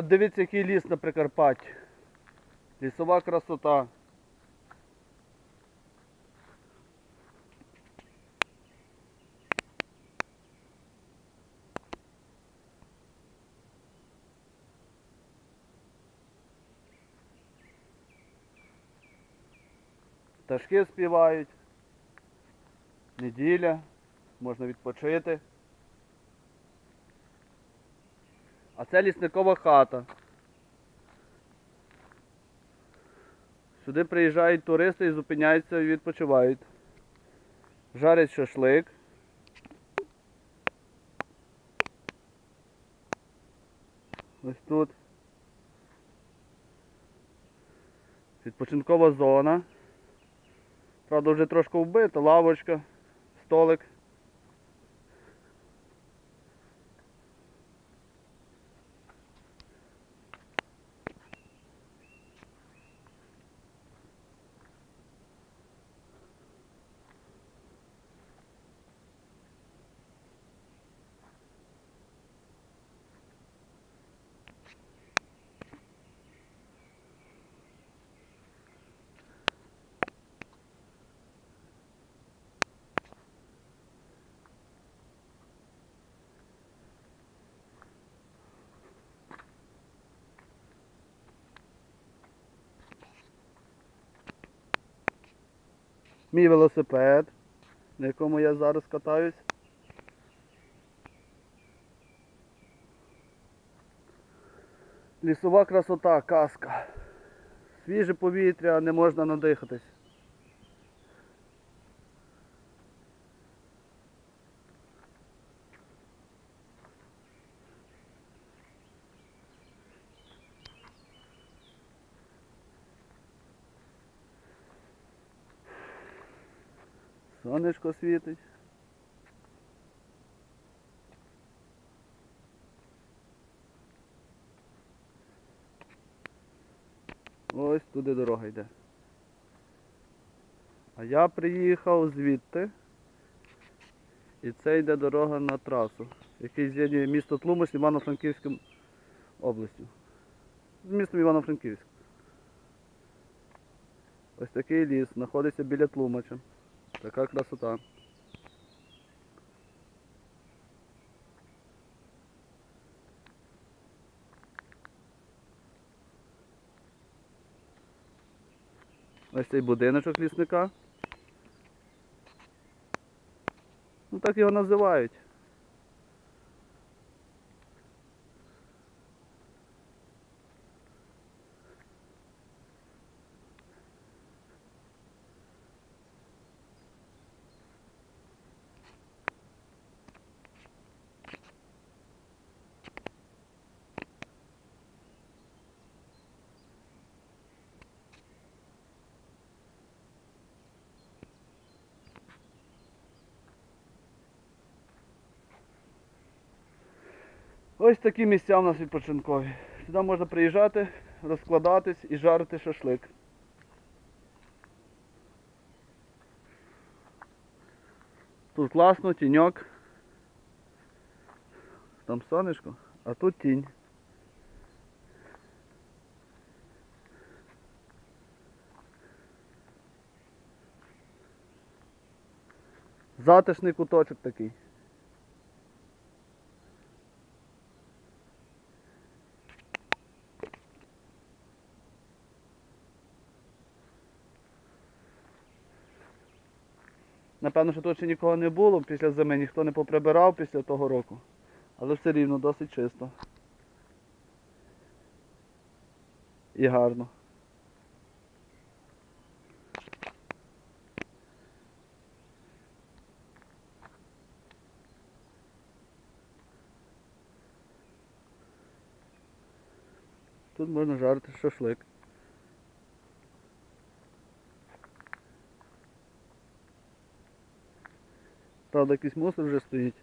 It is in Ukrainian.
От дивіться, який ліс на Прикарпатті. Лісова красота. Пташки співають. Неділя, можна відпочити. А це лісникова хата. Сюди приїжджають туристи і зупиняються і відпочивають. Жарять шашлик. Ось тут. Відпочинкова зона. Правда, вже трошки вбита, лавочка, столик. Мій велосипед, на якому я зараз катаюсь. Лісова красота, казка. Свіже повітря, не можна надихатись. Сонечко світить. Ось туди дорога йде. А я приїхав звідти. І це йде дорога на трасу, який з'єднує місто Тлумач з Івано-Франківським областю. З містом Івано-Франківськ. Ось такий ліс, знаходиться біля Тлумача. Така красота. Ось цей будиночок лісника. Ну так його називають. Ось такі місця у нас відпочинкові. Сюди можна приїжджати, розкладатись і жарити шашлик. Тут класно, тіньок. Там сонечко, а тут тінь. Затишний куточок такий. Напевно, що тут ще нікого не було після зими, ніхто не поприбирав після того року. Але все рівно досить чисто. І гарно. Тут можна жарити шашлик. Правда, якийсь мусор вже стоїть.